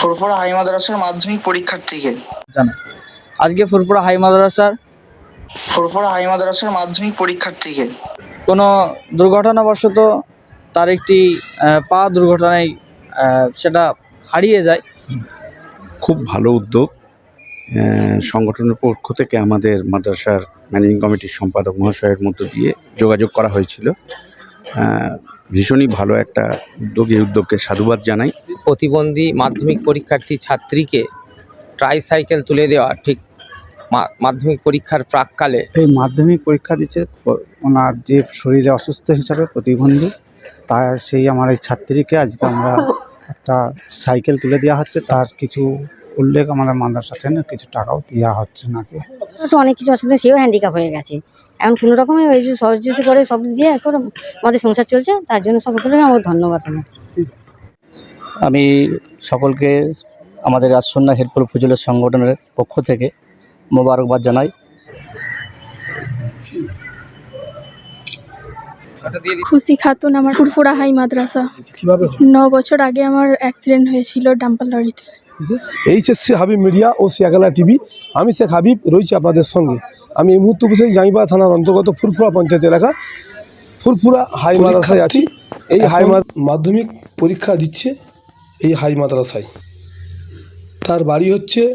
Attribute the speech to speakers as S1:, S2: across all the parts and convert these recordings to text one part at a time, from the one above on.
S1: ফুরফুরা high মাদ্রাসার মাধ্যমিক পরীক্ষার্থীকে
S2: জানা। আজকে ফুরপুরা হাই মাদ্রাসার
S1: ফুরফুরা হাই মাদ্রাসার মাধ্যমিক পরীক্ষার্থীকে
S2: কোনো দুর্ঘটনাবশত তার একটি পা দুর্ঘটনায় সেটা হারিয়ে যায়।
S3: খুব ভালো উদ্যোগ। সংগঠনের পক্ষ থেকে আমাদের মাদ্রাসার ম্যানেজিং কমিটির সম্পাদক মহাশয়ের মধ্য দিয়ে যোগাযোগ করা হয়েছিল। ভীষণই ভালো একটা উদ্যোগ এই উদ্যোগকে সাধুবাদ জানাই।
S4: প্রতিবন্ধী মাধ্যমিক পরীক্ষার্থী ছাত্রীকে ট্রাইসাইকেল তুলে দেওয়া ঠিক মা- মাধ্যমিক পরীক্ষার প্রাককালে।
S5: এই মাধ্যমিক পরীক্ষা দিচ্ছে ওনার যে শরীরে অসুস্থ হিসাবে প্রতিবন্ধী তার সেই আমার এই ছাত্রীকে আজকে আমরা একটা সাইকেল তুলে দেওয়া হচ্ছে। তার কিছু উল্লেখ আমাদের মাদার সাথে না কিছু টাকাও দেওয়া হচ্ছে নাকি
S6: অনেক কিছু অসুবিধা সেও হ্যান্ডিক্যাপ হয়ে গেছে। এখন কোনো রকমই ওই যে সহযোগিতা করে সব দিয়ে এখন আমাদের সংসার চলছে তার জন্য সকলকে আমার ধন্যবাদ আমার।
S7: আমি সকলকে আমাদের আসন্না হেল্পফুল ফজলের সংগঠনের পক্ষ থেকে মোবারকবাদ জানাই।
S8: খুশি খাতুন আমার ফুরফুরা হাই মাদ্রাসা। ন বছর আগে আমার অ্যাক্সিডেন্ট হয়েছিল ডাম্পার লরিতে
S9: এইচএসসি হাবিব মিডিয়া ও সিয়াগালা টিভি। আমি শেখ হাবিব রয়েছি আপনাদের সঙ্গে। আমি এই মুহূর্তে বসে জাইবা থানার অন্তর্গত ফুরফুরা পঞ্চায়েত এলাকা। ফুরফুরা হাই মাদ্রাসায় আছি। এই হাই মাধ্যমিক পরীক্ষা দিচ্ছে এই হাই মাদ্রাসায়। তার বাড়ি হচ্ছে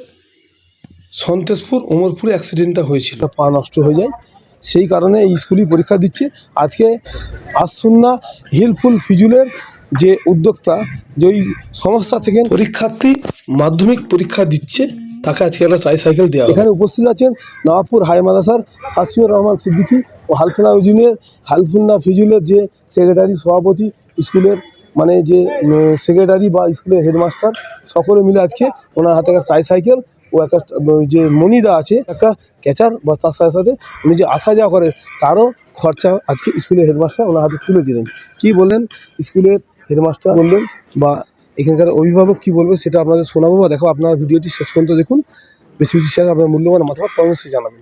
S9: সন্তেশপুর ওমরপুরে অ্যাক্সিডেন্টটা হয়েছিল। পা নষ্ট হয়ে যায়। সেই কারণে এই স্কুলই পরীক্ষা দিচ্ছে। আজকে আসুন্না হিলফুল ফিজুলের যে উদ্যোক্তা যে ওই সংস্থা থেকে পরীক্ষার্থী মাধ্যমিক পরীক্ষা দিচ্ছে তাকে আজকে একটা ট্রাইসাইকেল দেওয়া এখানে উপস্থিত আছেন নবাবপুর হাই মাদাসার আসিউর রহমান সিদ্দিকী ও হালফুনা ইউনিয়নের হালফুন্না ফিজুলের যে সেক্রেটারি সভাপতি স্কুলের মানে যে সেক্রেটারি বা স্কুলের হেডমাস্টার সকলে মিলে আজকে ওনার হাতে একটা ট্রাইসাইকেল ও একটা যে মনিদা আছে একটা ক্যাচার বা তার সাথে সাথে উনি যে আসা যাওয়া করে তারও খরচা আজকে স্কুলের হেডমাস্টার ওনার হাতে তুলে দিলেন। কী বললেন? স্কুলের হেডমাস্টার বললেন বা এখানকার অভিভাবক কী বলবে সেটা আপনাদের শোনাবো বা দেখো আপনার ভিডিওটি শেষ পর্যন্ত দেখুন। বেশি বেশি শেয়ার আপনার মূল্যবান মতামত কমেন্টসে জানাবেন।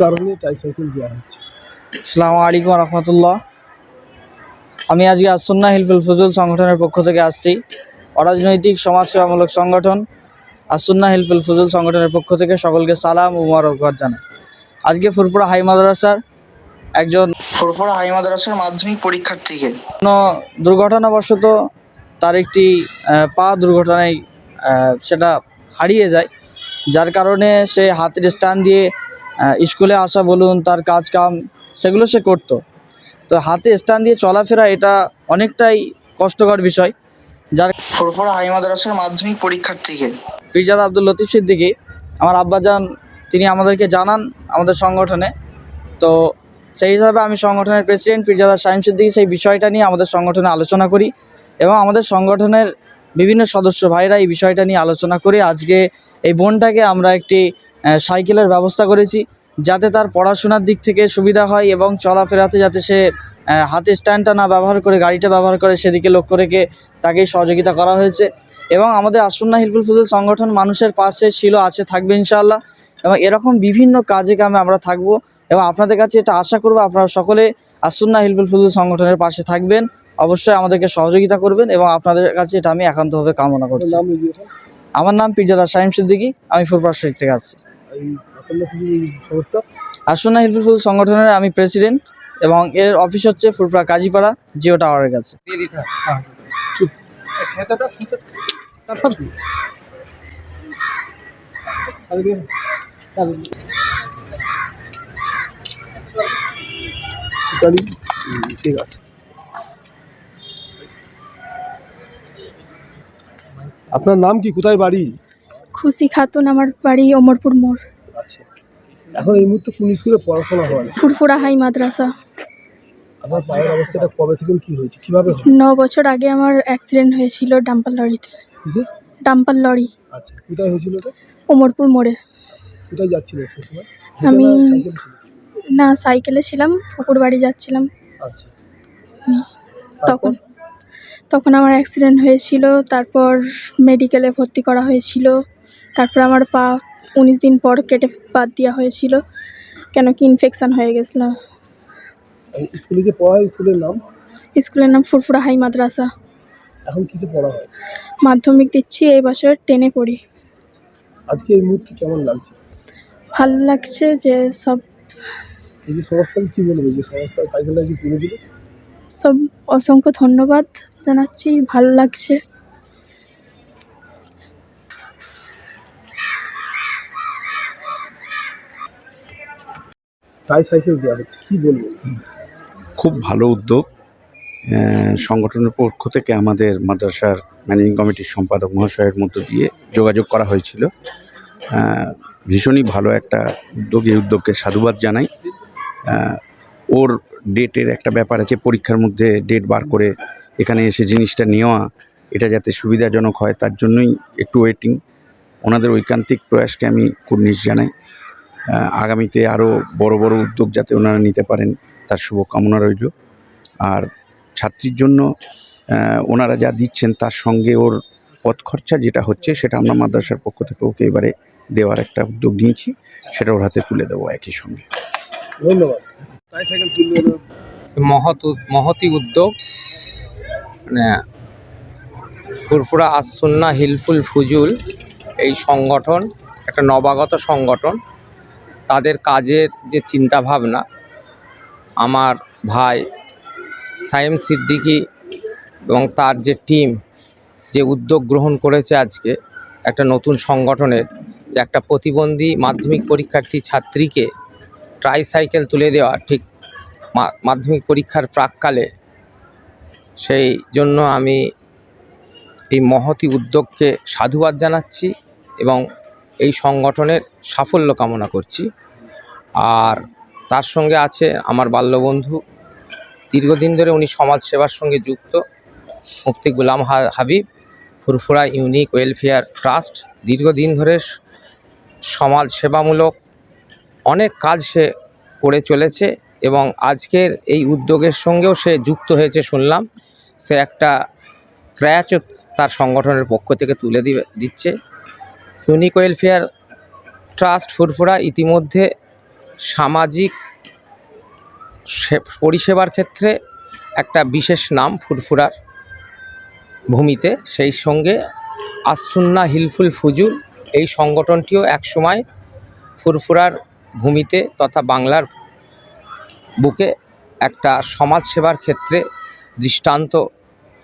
S9: কারণে ট্রাইসাইকেল দেওয়া হচ্ছে
S2: আসসালামু আলাইকুম রহমতুল্লাহ। আমি আজকে আসন্না হিলফুল ফজল সংগঠনের পক্ষ থেকে আসছি। অরাজনৈতিক সমাজসেবামূলক সংগঠন আসন্না হিলফুল ফজল সংগঠনের পক্ষ থেকে সকলকে সালাম ও মোবারকবাদ জানাই। আজকে ফুরপুরা হাই মাদ্রাসার একজন
S1: ফুরফুরা হাই মাদ্রাসার মাধ্যমিক পরীক্ষার্থীকে।
S2: কোনো দুর্ঘটনাবশত তার একটি পা দুর্ঘটনায় সেটা হারিয়ে যায়। যার কারণে সে হাতের স্টান দিয়ে স্কুলে আসা বলুন তার কাজ কাম সেগুলো সে করতো। তো হাতে স্টান দিয়ে চলাফেরা এটা অনেকটাই কষ্টকর বিষয়। যার
S1: ফুরফুরা হাই মাদ্রাসার মাধ্যমিক পরীক্ষার্থীকে
S2: ফিরজাদ আব্দুল লতিফ সিদ্দিকী আমার আব্বাজান তিনি আমাদেরকে জানান আমাদের সংগঠনে। তো সেই হিসাবে আমি সংগঠনের প্রেসিডেন্ট ফিরজাদা শাহিম সিদ্দিকী সেই বিষয়টা নিয়ে আমাদের সংগঠনে আলোচনা করি এবং আমাদের সংগঠনের বিভিন্ন সদস্য ভাইরা এই বিষয়টা নিয়ে আলোচনা করে আজকে এই বোনটাকে আমরা একটি সাইকেলের ব্যবস্থা করেছি যাতে তার পড়াশোনার দিক থেকে সুবিধা হয় এবং চলাফেরাতে যাতে সে হাতে স্ট্যান্ডটা না ব্যবহার করে, গাড়িটা ব্যবহার করে সেদিকে লক্ষ্য রেখে তাকে সহযোগিতা করা হয়েছে এবং আমাদের আসন্না হিলফুল ফুজুল সংগঠন মানুষের পাশে ছিল, আছে, থাকবে ইনশাআল্লাহ এবং এরকম বিভিন্ন কাজে কামে আমরা থাকব এবং আপনাদের কাছে এটা আশা করব আপনারা সকলে আসন্না হিলফুল ফুজুল সংগঠনের পাশে থাকবেন। অবশ্যই আমাদেরকে সহযোগিতা করবেন এবং আপনাদের কাছে এটা আমি একান্তভাবে কামনা করছি। আমার নাম পিরজাদা সাইম সিদ্দিকী আমি ফুরপার শরীফ থেকে আসছি।
S9: এই আসন্ন
S2: হিলফুল সংগঠনের আমি প্রেসিডেন্ট এবং এর অফিস হচ্ছে ফুরপুরা কাজীপাড়া জিও টাওয়ারের কাছে।
S4: ঠিক দিতে হবে
S9: খেতাটা খেতা তারপর কি আগে দিয়ে ইত্যাদি হুম, ঠিক আছে আপনার নাম কি? কোথায় বাড়ি?
S8: খুশি খাতুন আমার বাড়ি অমরপুর মোড়।
S9: আচ্ছা। এখন এই মুহূর্তে কোন স্কুলে পড়াশোনা হয়?
S8: ফুরফুরা হাই মাদ্রাসা।
S9: আপনার পায়ের অবস্থাটা কবে থেকে কি হয়েছে? কীভাবে
S8: ন বছর আগে আমার অ্যাক্সিডেন্ট হয়েছিল ডাম্পার লরিতে? ডাম্পার লরি
S9: আচ্ছা কোথায় হয়েছিল
S8: অমরপুর মোড়ে।
S9: কোথায় যাচ্ছিলেন সেই
S8: আমি-
S9: না সাইকেল ছিল?
S8: না সাইকেলে ছিলাম পুকুর বাড়ি যাচ্ছিলাম।
S9: আচ্ছা।
S8: তখন। তখন আমার অ্যাক্সিডেন্ট হয়েছিল তারপর মেডিকেলে ভর্তি করা হয়েছিল তারপর আমার পা উনিশ দিন পর কেটে বাদ দেওয়া হয়েছিল কেন কি ইনফেকশান হয়ে গেছিল।
S9: এই স্কুলে যে পড়া স্কুলের নাম?
S8: স্কুলের নাম ফুরফুরা হাই মাদ্রাসা।
S9: এখন কিসে পড়া হয়?
S8: মাধ্যমিক দিচ্ছি এই বছর টেনে পড়ি।
S9: আজকে এই মুহূর্তে কেমন লাগছে?
S8: ভালো লাগছে যে সব
S9: এই যে কি বলব? যে সংস্থা সাইকেলটা যে তুলে দিল?
S8: সব অসংখ্য ধন্যবাদ। জানাচ্ছি ভালো লাগছে।
S9: ট্রাই দেওয়া হচ্ছে কি বলব?
S3: খুব ভালো উদ্যোগ। সংগঠনের পক্ষ থেকে আমাদের মাদ্রাসার ম্যানেজিং কমিটির সম্পাদক মহাশয়ের মধ্য দিয়ে যোগাযোগ করা হয়েছিল। ভীষণই ভালো একটা উদ্যোগ এই উদ্যোগকে সাধুবাদ জানাই। ওর ডেটের একটা ব্যাপার আছে পরীক্ষার মধ্যে ডেট বার করে এখানে এসে জিনিসটা নেওয়া এটা যাতে সুবিধাজনক হয় তার জন্যই একটু ওয়েটিং ওনাদের ঐকান্তিক প্রয়াসকে আমি কুর্নিশ জানাই। আগামীতে আরও বড় বড় উদ্যোগ যাতে ওনারা নিতে পারেন তার শুভকামনা রইল। আর ছাত্রীর জন্য ওনারা যা দিচ্ছেন তার সঙ্গে ওর পথ খরচা যেটা হচ্ছে সেটা আমরা মাদ্রাসার পক্ষ থেকে ওকে এবারে দেওয়ার একটা উদ্যোগ নিয়েছি সেটা ওর হাতে তুলে দেবো একই সঙ্গে।
S9: ধন্যবাদ।
S4: মহৎ মহতি উদ্যোগ। ফুরফুরা আসুন্না হিলফুল ফুজুল এই সংগঠন, একটা নবাগত সংগঠন। তাদের কাজের যে চিন্তাভাবনা, আমার ভাই সাইম সিদ্দিকী এবং তার যে টিম, যে উদ্যোগ গ্রহণ করেছে আজকে, একটা নতুন সংগঠনের, যে একটা প্রতিবন্ধী মাধ্যমিক পরীক্ষার্থী ছাত্রীকে ট্রাইসাইকেল তুলে দেওয়া, ঠিক মাধ্যমিক পরীক্ষার প্রাককালে সেই জন্য আমি এই মহতি উদ্যোগকে সাধুবাদ জানাচ্ছি এবং এই সংগঠনের সাফল্য কামনা করছি। আর তার সঙ্গে আছে আমার বাল্যবন্ধু। দীর্ঘদিন ধরে উনি সমাজ সেবার সঙ্গে যুক্ত। Mufti Ghulam Habib, Furfura unique welfare trust. দীর্ঘদিন ধরে সমাজ সেবামূলক অনেক কাজ সে করে চলেছে এবং আজকের এই উদ্যোগের সঙ্গেও সে যুক্ত হয়েছে শুনলাম। সে একটা ক্র্যাচও তার সংগঠনের পক্ষ থেকে তুলে দিচ্ছে। ইউনিক ওয়েলফেয়ার ট্রাস্ট ফুরফুরা ইতিমধ্যে সামাজিক পরিষেবার ক্ষেত্রে একটা বিশেষ নাম ফুরফুরার ভূমিতে। সেই সঙ্গে আসুন্না হিলফুল ফুজুল এই সংগঠনটিও একসময় ফুরফুরার ভূমিতে তথা বাংলার বুকে একটা সমাজ সেবার ক্ষেত্রে দৃষ্টান্ত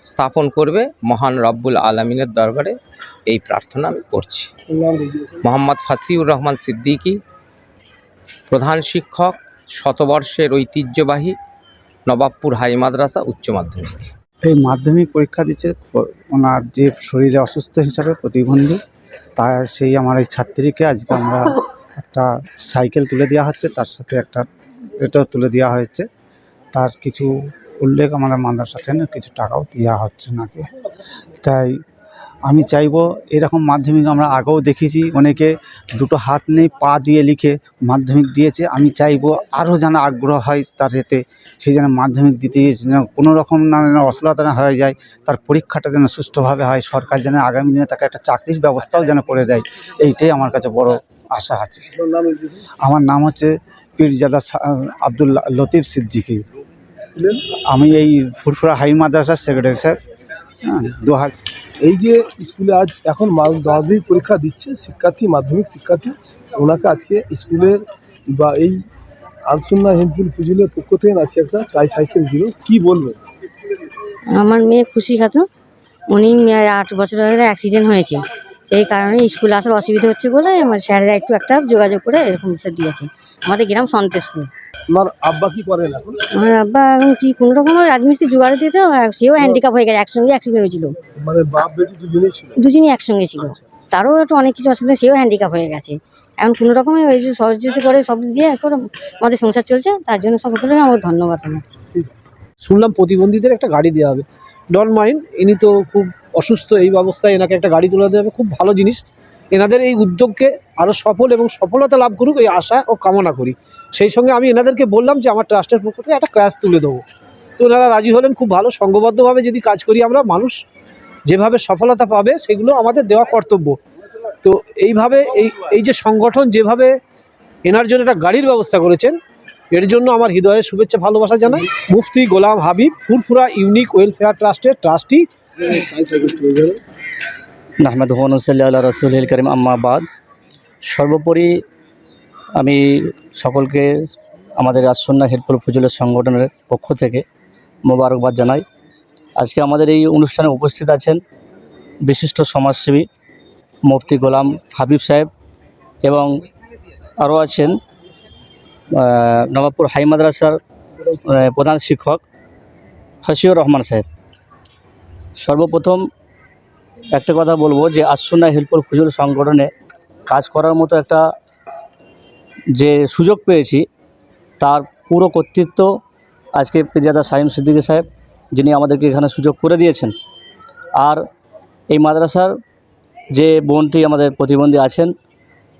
S4: স্থাপন করবে মহান রব্বুল আলমিনের দরবারে এই প্রার্থনা আমি করছি। মোহাম্মদ ফাসিউর রহমান সিদ্দিকী, প্রধান শিক্ষক, শতবর্ষের ঐতিহ্যবাহী নবাবপুর হাই মাদ্রাসা উচ্চ মাধ্যমিক।
S5: এই মাধ্যমিক পরীক্ষা দিচ্ছে ওনার যে শরীরে অসুস্থ হিসাবে প্রতিবন্ধী, তার সেই আমার এই ছাত্রীকে আজকে আমরা একটা সাইকেল তুলে দেওয়া হচ্ছে, তার সাথে একটা এটাও তুলে দেওয়া হয়েছে। তার কিছু উল্লেখ আমাদের মাদ্রাসা থেকে কিছু টাকাও দেওয়া হচ্ছে নাকি। তাই আমি চাইব এরকম মাধ্যমিক আমরা আগেও দেখেছি অনেকে দুটো হাত নেই পা দিয়ে লিখে মাধ্যমিক দিয়েছে। আমি চাইব আরও যেন আগ্রহ হয় তার এতে সে যেন মাধ্যমিক দিতে যেন কোনো রকম না যেন অশ্লীলতা না হয়ে যায় তার পরীক্ষাটা যেন সুষ্ঠুভাবে হয় সরকার যেন আগামী দিনে তাকে একটা চাকরির ব্যবস্থাও যেন করে দেয় এইটাই আমার কাছে বড় আশা আছে। আমার নাম হচ্ছে পীরজাদা সা- আব্দুল লতিফ সিদ্দিকী।
S9: স্কুলের
S5: আমি এই ফুরফুরা হাই মাদ্রাসার সেক্রেটারি স্যার হ্যাঁ দু
S9: এই যে স্কুলে আজ এখন মাধ্যমিক পরীক্ষা দিচ্ছে শিক্ষার্থী মাধ্যমিক শিক্ষার্থী ওনাকে আজকে স্কুলের বা এই আলসুন্না হেমপুল ফুজুলের পক্ষ থেকে আজকে একটা ট্রাই সাইকেল দিল। কি বলবেন?
S6: আমার মেয়ে খুশি খাতুন উনি মেয়ে আট বছর আগে অ্যাক্সিডেন্ট হয়েছে। সেই কারণে স্কুলে আসার অসুবিধা হচ্ছে বলে আমার স্যারেরা একটু একটা যোগাযোগ করে এরকম দিয়েছে। আমাদের গ্রাম সন্তোষপুর
S9: তোমার আব্বা কি করেন এখন?
S6: আমার আব্বা এখন কি কোনো রকম রাজমিস্ত্রি জোগাড় দিতে সেও হ্যান্ডিক্যাপ হয়ে গেছে একসঙ্গে অ্যাক্সিডেন্ট হয়েছিল।
S9: মানে বাপ বেটি দুজনেই ছিল?
S6: দুজনই একসঙ্গে ছিল। তারও একটু অনেক কিছু অসুবিধা সেও হ্যান্ডিক্যাপ হয়ে গেছে। এখন কোনো রকমে ওই যে সহযোগিতা করে সব দিয়ে এখন আমাদের সংসার চলছে তার জন্য সকলকে আমার ধন্যবাদ আমার
S10: শুনলাম প্রতিবন্ধীদের একটা গাড়ি দেওয়া হবে। ডন মাইন্ড ইনি তো খুব অসুস্থ এই অবস্থায় এনাকে একটা গাড়ি তুলে দেওয়া হবে খুব ভালো জিনিস। এনাদের এই উদ্যোগকে আরও সফল এবং সফলতা লাভ করুক এই আশা ও কামনা করি। সেই সঙ্গে আমি এনাদেরকে বললাম যে, আমার ট্রাস্টের পক্ষ থেকে একটা ক্র্যাশ তুলে দেবো। তো ওনারা রাজি হলেন, খুব ভালো সংঘবদ্ধভাবে যদি কাজ করি আমরা, মানুষ যেভাবে সফলতা পাবে সেগুলো আমাদের দেওয়া কর্তব্য। তো এইভাবে এই এই যে সংগঠন যেভাবে এনার জন্য একটা গাড়ির ব্যবস্থা করেছেন, এর জন্য আমার হৃদয়ের শুভেচ্ছা, ভালোবাসা জানাই। মুফতি গোলাম হাবিব, ফুরফুরা ইউনিক ওয়েলফেয়ার ট্রাস্টের ট্রাস্টি।
S7: নাহমেদ হুসল্লা আল্লাহ রসুল করিম আম্মাবাদ সর্বোপরি আমি সকলকে আমাদের রাজসন্না হেল্পফুল ফজলের সংগঠনের পক্ষ থেকে মোবারকবাদ জানাই। আজকে আমাদের এই অনুষ্ঠানে উপস্থিত আছেন বিশিষ্ট সমাজসেবী মুফতি গোলাম হাবিব সাহেব এবং আরও আছেন নবাবপুর হাই মাদ্রাসার প্রধান শিক্ষক হাসিউর রহমান সাহেব। সর্বপ্রথম একটা কথা বলব যে আসুন্না হেল্পফুল ফুজুল সংগঠনে কাজ করার মতো একটা যে সুযোগ পেয়েছি, তার পুরো কর্তৃত্ব আজকে পেজাদা সাইম সিদ্দিকী সাহেব, যিনি আমাদেরকে এখানে সুযোগ করে দিয়েছেন। আর এই মাদ্রাসার যে বোনটি আমাদের প্রতিবন্ধী আছেন,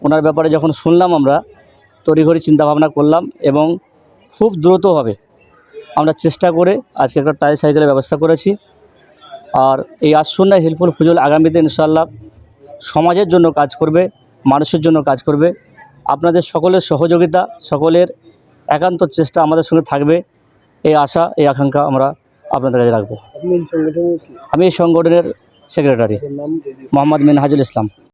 S7: ওনার ব্যাপারে যখন শুনলাম আমরা, তড়িঘড়ি চিন্তাভাবনা করলাম এবং খুব দ্রুতভাবে আমরা চেষ্টা করে আজকে একটা টাই সাইকেলের ব্যবস্থা করেছি। আর এই আসন্না হেল্পফুল ফুজল আগামীতে ইনশাল্লাহ সমাজের জন্য কাজ করবে মানুষের জন্য কাজ করবে। আপনাদের সকলের সহযোগিতা সকলের একান্ত চেষ্টা আমাদের সঙ্গে থাকবে। এই আশা এই আকাঙ্ক্ষা আমরা আপনাদের কাছে রাখব। আমি এই সংগঠনের সেক্রেটারি মোহাম্মদ মিনহাজুল ইসলাম।